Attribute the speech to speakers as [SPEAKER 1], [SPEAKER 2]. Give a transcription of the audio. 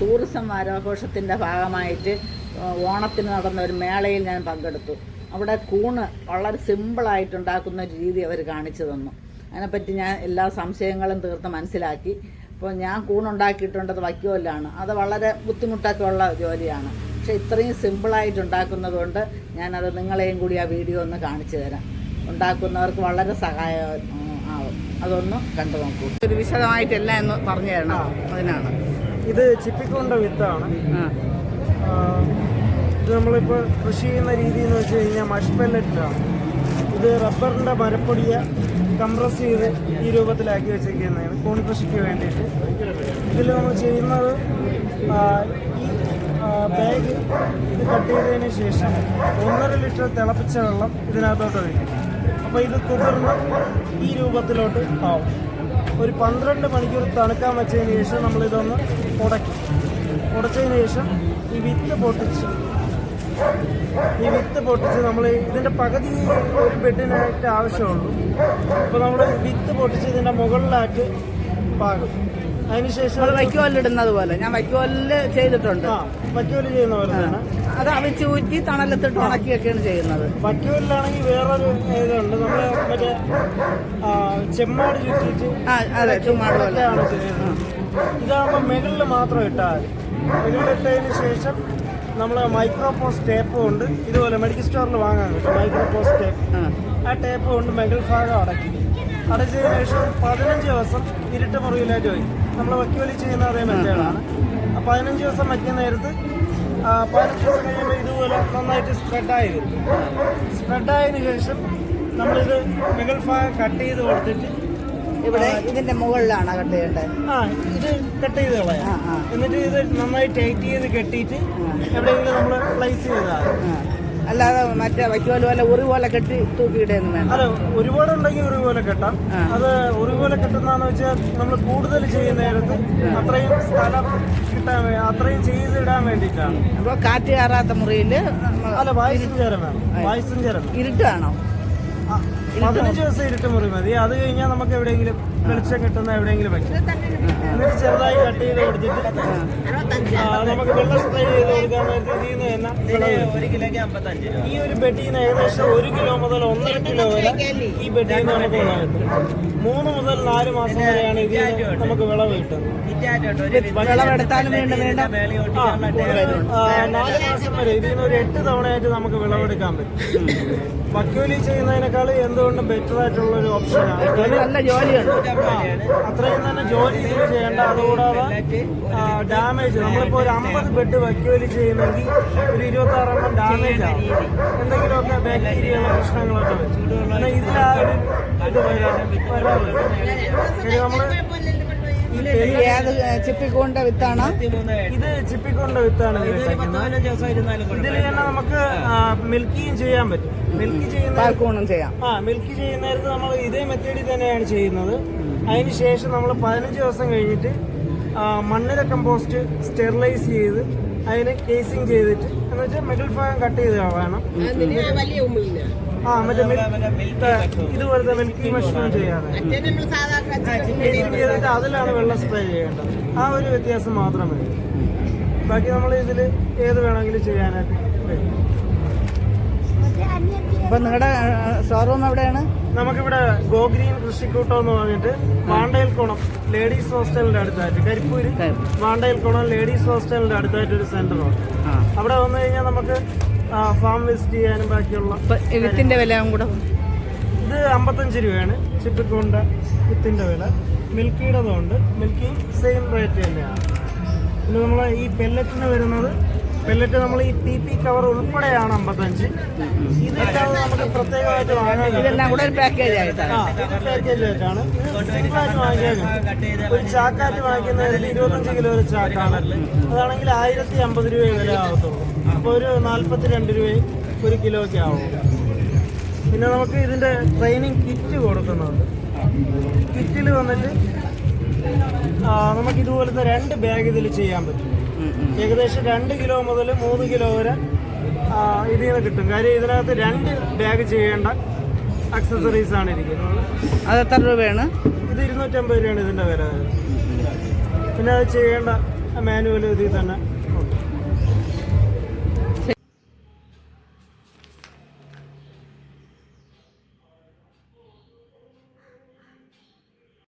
[SPEAKER 1] Tourism വാരാഘോഷത്തിന്റെ ഭാഗമായിട്ട് ഓണത്തിന് നടന്ന ഒരു മേളയിൽ ഞാൻ പങ്കെടുത്തു. അവിടെ കൂണ് വളരെ സിമ്പിളായിട്ട് ഉണ്ടാക്കുന്ന ഒരു രീതി അവർ കാണിച്ചു തന്നു. അതിനെപ്പറ്റി ഞാൻ എല്ലാ സംശയങ്ങളും തീർത്ത് മനസ്സിലാക്കി. അപ്പോൾ ഞാൻ കൂണുണ്ടാക്കിയിട്ടുണ്ടത് വൈക്കോലാണ് അത് വളരെ ബുദ്ധിമുട്ടൊക്കെ ഉള്ള ജോലിയാണ്. പക്ഷെ ഇത്രയും സിമ്പിളായിട്ട് ഉണ്ടാക്കുന്നതുകൊണ്ട് ഞാനത് നിങ്ങളെയും കൂടി ആ വീഡിയോ ഒന്ന് കാണിച്ചു തരാം. ഉണ്ടാക്കുന്നവർക്ക് വളരെ സഹായം ആവും. അതൊന്ന് കണ്ടു നോക്കൂ. ഒരു വിശദമായിട്ട് എന്ന് പറഞ്ഞു തരണം. അതിനാണ്.
[SPEAKER 2] ഇത് ചിപ്പിക്കൊണ്ട വിത്താണ്? ഇത് നമ്മളിപ്പോൾ കൃഷി ചെയ്യുന്ന രീതി എന്ന് വെച്ച് കഴിഞ്ഞാൽ മഷ് പെല്ലറ്റിലാണ് ഇത് റബ്ബറിന്റെ മരപ്പൊടിയെ കംപ്രസ് ചെയ്ത് ഈ രൂപത്തിലാക്കി വെച്ചിരിക്കുന്നതാണ് കൂൺ കൃഷിക്ക് വേണ്ടിയിട്ട്. ഇതിൽ നമ്മൾ ചെയ്യുന്നത് ഈ ബാഗ് ഇത് കട്ട് ചെയ്തതിന് ശേഷം ഒന്നര ലിറ്റർ തിളപ്പിച്ച വെള്ളം ഇതിനകത്തോട്ട് ഒഴിക്കും. അപ്പോൾ ഇത് കുതിർന്ന് ഈ രൂപത്തിലോട്ട് ആവും. ഒരു പന്ത്രണ്ട് മണിക്കൂർ തണുക്കാൻ വെച്ചതിന് ശേഷം നമ്മളിതൊന്ന് ഉടക്കി. ഉടച്ചതിന് ശേഷം ഈ വിത്ത് പൊട്ടിച്ച് ഈ വിത്ത് പൊട്ടിച്ച് നമ്മൾ ഇതിന്റെ പകുതി ഒരു ബെഡിനായിട്ട് ആവശ്യമുള്ളൂ. അപ്പോൾ നമ്മൾ വിത്ത് പൊട്ടിച്ച് ഇതിന്റെ മുകളിലാക്കി പാകും. അതിനുശേഷം
[SPEAKER 1] വൈക്കോലിടുന്നത് പോലെ. ഞാൻ വൈക്കോലിൽ ചെയ്തിട്ടുണ്ട്.
[SPEAKER 2] ആ. ചെയ്യുന്നവരാണ്
[SPEAKER 1] അത് അവർ ചൂറ്റി തണലത്തിട്ട് ഉണക്കിയൊക്കെയാണ് ചെയ്യുന്നത്.
[SPEAKER 2] വയ്ക്കോലിലാണെങ്കിൽ വേറൊരു ഇതുണ്ട് നമ്മൾ മറ്റേ ചെമ്മാട്
[SPEAKER 1] ചുറ്റിട്ട് അതെ ചുമ്മാട്
[SPEAKER 2] ഇതാകുമ്പോൾ മുകളിൽ മാത്രം ഇട്ടാൽ മുകളിലിട്ടതിന് ശേഷം നമ്മൾ മൈക്രോപോസ് ടേപ്പ് കൊണ്ട് ഇതുപോലെ മെഡിക്കൽ സ്റ്റോറിൽ വാങ്ങാൻ കിട്ടും. മൈക്രോപോസ് ടേപ്പ്.
[SPEAKER 1] ആ.
[SPEAKER 2] ടേപ്പ് കൊണ്ട് മുകൾ ഭാഗം അടക്കി അടച്ചതിന് ശേഷം പതിനഞ്ച് ദിവസം ഇരുട്ട് മുറിയിലായിട്ട് വയ്ക്കും. നമ്മൾ വയ്ക്കോലി ചെയ്യുന്ന അതേ മെത്തേഡാണ്. ആ പതിനഞ്ച് ദിവസം വയ്ക്കുന്ന നേരത്ത് പതിനഞ്ച് ദിവസം കഴിയുമ്പോൾ ഇതുപോലെ നന്നായിട്ട് സ്പ്രെഡായി വരും. സ്പ്രെഡായതിനു ശേഷം നമ്മളിത് മുകൾ ഭാഗം കട്ട് ചെയ്ത് കൊടുത്തിട്ട്
[SPEAKER 1] ഇവിടെ ഇതിന്റെ മുകളിലാണ് കട്ട് ചെയ്യേണ്ടത്?
[SPEAKER 2] ആ ഇത് കട്ട് ചെയ്ത് കളയാം. എന്നിട്ട് ഇത് നന്നായി ടൈറ്റ് ചെയ്ത് കെട്ടിയിട്ട് എവിടെയെങ്കിലും നമ്മൾ പ്ലേസ് ചെയ്താൽ.
[SPEAKER 1] അല്ലാതെ മറ്റേ വൈക്കോൽ പോലെ ഉറി പോലെ കെട്ടി തൂക്കിയിടുന്നു വേണം
[SPEAKER 2] അല്ല ഒരുപാട് ഉണ്ടെങ്കിൽ ഒരു പോലെ കെട്ടാം അത് ഒരു പോലെ കെട്ടുന്നതെന്ന് വെച്ചാൽ നമ്മൾ കൂടുതൽ ചെയ്യുന്ന നേരത്ത് അത്രയും സ്ഥലം കിട്ടാൻ അത്രയും ചെയ്തിടാൻ വേണ്ടിയിട്ടാണ്.
[SPEAKER 1] അപ്പോൾ കാറ്റ് കയറാത്ത മുറിയിൽ
[SPEAKER 2] അല്ല വായുസഞ്ചാരം വേണം. വായുസഞ്ചാരം.
[SPEAKER 1] ഇരുട്ടാണോ
[SPEAKER 2] പതിനഞ്ച് ദിവസം ഇരുട്ട് മുറി മതി. അത് കഴിഞ്ഞാൽ നമുക്ക് എവിടെയെങ്കിലും വെളിച്ചം കിട്ടുന്ന എവിടെയെങ്കിലും വെക്കാം. എന്നിട്ട് ചെറുതായി കട്ട് ചെയ്ത് കൊടുത്തിട്ട് നമുക്ക് വെള്ളം സ്പ്രേ ചെയ്ത് കൊടുക്കാൻ നിന്ന് തന്നെ ഈ ഒരു ബെഡീന്ന് ഏകദേശം ഒരു കിലോ മുതൽ ഒന്നര കിലോ വരെ ഈ ബെഡീന്ന് നിന്ന് നമുക്ക് വിളവ് കിട്ടും. മൂന്ന് മുതൽ നാല് മാസം വരെയാണ് നിന്ന് നമുക്ക് വിളവ് കിട്ടുന്നത്. നാല് മാസം വരെ ഇതിൽ നിന്ന് ഒരു എട്ട് തവണയായിട്ട് നമുക്ക് വിളവെടുക്കാൻ പറ്റും. വക്യൂലി ചെയ്യുന്നതിനേക്കാൾ എന്തുകൊണ്ടും ബെറ്റർ ആയിട്ടുള്ള ഒരു ഓപ്ഷനാണ്
[SPEAKER 1] ഇത് നല്ല ജോലിയുണ്ട്.
[SPEAKER 2] ആ, അത്രയും തന്നെ ജോലി ഇതിൽ ചെയ്യേണ്ട. അതുകൂടാതെ ഡാമേജ് നമ്മളിപ്പോൾ ഒരു അമ്പത് ബെഡ് വയ്ക്കോലി ചെയ്യുന്നെങ്കിൽ ഒരു ഇരുപത്തി ആറെണ്ണം ഡാമേജ് ആവും എന്തെങ്കിലുമൊക്കെ ബാക്ടീരിയ പ്രശ്നങ്ങളൊക്കെ വെച്ച് ആ ഒരു ഇത് വരാ- വരാറില്ല കാര്യം
[SPEAKER 1] നമ്മൾ ചിപ്പിക്കൊണ്ട വിത്താണ്?
[SPEAKER 2] ഇത് ചിപ്പിക്കൊണ്ട വിത്താണ് ഇതിൽ തന്നെ നമുക്ക് മിൽക്കിയും ചെയ്യാൻ പറ്റും. മിൽക്കി ചെയ്യുന്ന
[SPEAKER 1] ചെയ്യാം.
[SPEAKER 2] ആ മിൽക്കി ചെയ്യുന്ന നേരത്ത് നമ്മൾ ഇതേ മെത്തേഡിൽ തന്നെയാണ് ചെയ്യുന്നത്. അതിന് ശേഷം നമ്മൾ പതിനഞ്ച് ദിവസം കഴിഞ്ഞിട്ട് മണ്ണിര കമ്പോസ്റ്റ് സ്റ്റെറിലൈസ് ചെയ്ത് അതിനെ കേസിങ് ചെയ്തിട്ട് എന്ന് വെച്ചാൽ മിഡിൽ ഭാഗം കട്ട് ചെയ്ത് വേണം ആ മറ്റേ ഇതുപോലത്തെ മിൽക്കി മഷ്റൂം ചെയ്യാതെ. കേസിങ് ചെയ്തിട്ട് അതിലാണ് വെള്ളം സ്പ്രേ ചെയ്യേണ്ടത്. ആ ഒരു വ്യത്യാസം മാത്രമേ. ബാക്കി നമ്മൾ ഇതിൽ ഏത് വേണമെങ്കിലും ചെയ്യാനായിട്ട് ഇപ്പൊ
[SPEAKER 1] അപ്പൊ നിങ്ങളുടെ ഷോറൂം എവിടെയാണ്?
[SPEAKER 2] നമുക്കിവിടെ ഗോഗ്രീൻ കൃഷിക്കൂട്ടം എന്ന് പറഞ്ഞിട്ട് കോണം ലേഡീസ് ഹോസ്റ്റലിന്റെ അടുത്തായിട്ട് കരിപ്പൂര് കോണം ലേഡീസ് ഹോസ്റ്റലിന്റെ അടുത്തായിട്ട് ഒരു സെന്റർ ഉണ്ട്
[SPEAKER 1] ആ.
[SPEAKER 2] അവിടെ വന്നു കഴിഞ്ഞാൽ നമുക്ക് ഫാം വിസിറ്റ് ചെയ്യാനും ബാക്കിയുള്ള
[SPEAKER 1] വിലയും കൂടെ
[SPEAKER 2] ഇത് അമ്പത്തഞ്ച് രൂപയാണ്. ചിപ്പിക്കൂണ്ട വിത്തിന്റെ വില. മിൽക്കിയുടെ ഉണ്ട് മിൽക്കി സെയിം റേറ്റ് തന്നെയാണ്. പിന്നെ നമ്മൾ ഈ പെല്ലറ്റിന് വരുന്നത് പെല്ലറ്റ് നമ്മൾ ഈ പി പി കവർ ഉൾപ്പെടെയാണ് അമ്പത്തഞ്ച്. നമുക്ക് പ്രത്യേകമായിട്ട് വാങ്ങാൻ
[SPEAKER 1] കൂടെ ഒരു പാക്കേജ് ആയിട്ടാണ്.
[SPEAKER 2] ആ, ഇത് പാക്കേജ് ആയിട്ടാണ്. ഇത് സിംഗിളായിട്ട് ഒരു ചാക്കാറ്റ് വാങ്ങിക്കുന്നതിൽ ഇരുപത്തഞ്ച് കിലോ ഒരു ചാക്കാണ്. അതാണെങ്കിൽ ആയിരത്തി അമ്പത് രൂപയെ വില ആവത്തുള്ളൂ. അപ്പോൾ ഒരു നാൽപ്പത്തി രണ്ട് രൂപയും ഒരു കിലോയ്ക്ക് ആവും. പിന്നെ നമുക്ക് ഇതിന്റെ ട്രെയിനിങ് കിറ്റ് കൊടുക്കുന്നുണ്ട്. കിറ്റിൽ വന്നിട്ട് നമുക്ക് ഇതുപോലത്തെ രണ്ട് ബാഗ് ഇതിൽ ചെയ്യാൻ പറ്റും. ഏകദേശം രണ്ട് കിലോ മുതൽ മൂന്ന് കിലോ വരെ ഇതിൽ നിന്ന് കിട്ടും. കാര്യം ഇതിനകത്ത് രണ്ട് ബാഗ് ചെയ്യേണ്ട അക്സസറീസ് ആണ് ഇരിക്കുന്നത്.
[SPEAKER 1] അത് എത്ര രൂപയാണ്?
[SPEAKER 2] ഇത് ഇരുന്നൂറ്റമ്പത് രൂപയാണ് ഇതിന്റെ വില. പിന്നെ അത് ചെയ്യേണ്ട മാനുവൽ ഇതിൽ തന്നെ.